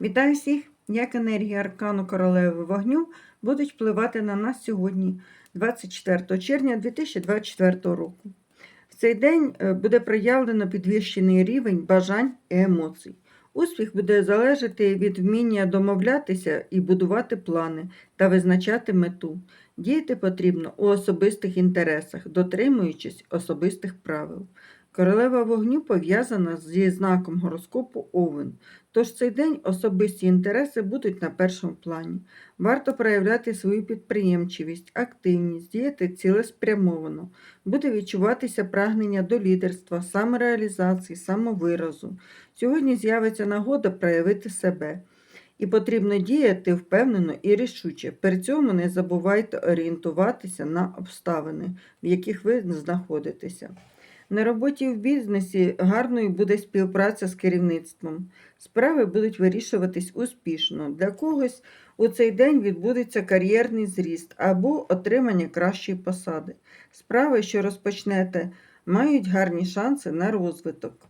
Вітаю всіх! Як енергія аркану королеви вогню будуть впливати на нас сьогодні, 24 червня 2024 року. В цей день е, буде проявлено підвищений рівень бажань і емоцій. Успіх буде залежати від вміння домовлятися і будувати плани та визначати мету. Діяти потрібно у особистих інтересах, дотримуючись особистих правил. Королева вогню пов'язана зі знаком гороскопу Овен. Тож цей день особисті інтереси будуть на першому плані. Варто проявляти свою підприємчивість, активність, діяти цілеспрямовано. Буде відчуватися прагнення до лідерства, самореалізації, самовиразу. Сьогодні з'явиться нагода проявити себе. І потрібно діяти впевнено і рішуче. При цьому не забувайте орієнтуватися на обставини, в яких ви знаходитеся. На роботі в бізнесі гарною буде співпраця з керівництвом. Справи будуть вирішуватись успішно. Для когось у цей день відбудеться кар'єрний зріст або отримання кращої посади. Справи, що розпочнете, мають гарні шанси на розвиток.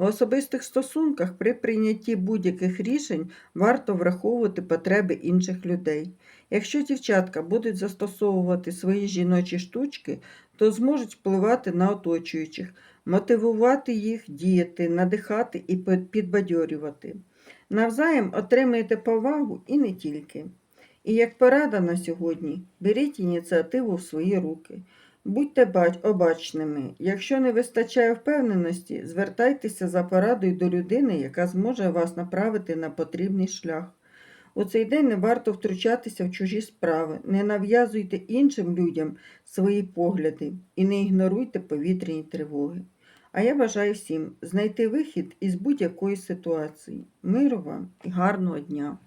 У особистих стосунках при прийнятті будь-яких рішень варто враховувати потреби інших людей. Якщо дівчатка будуть застосовувати свої жіночі штучки, то зможуть впливати на оточуючих, мотивувати їх діяти, надихати і підбадьорювати. Навзаєм отримаєте повагу і не тільки. І як порада на сьогодні, беріть ініціативу в свої руки. Будьте обачними. Якщо не вистачає впевненості, звертайтеся за порадою до людини, яка зможе вас направити на потрібний шлях. У цей день не варто втручатися в чужі справи, не нав'язуйте іншим людям свої погляди і не ігноруйте повітряні тривоги. А я бажаю всім знайти вихід із будь-якої ситуації. Миру вам і гарного дня!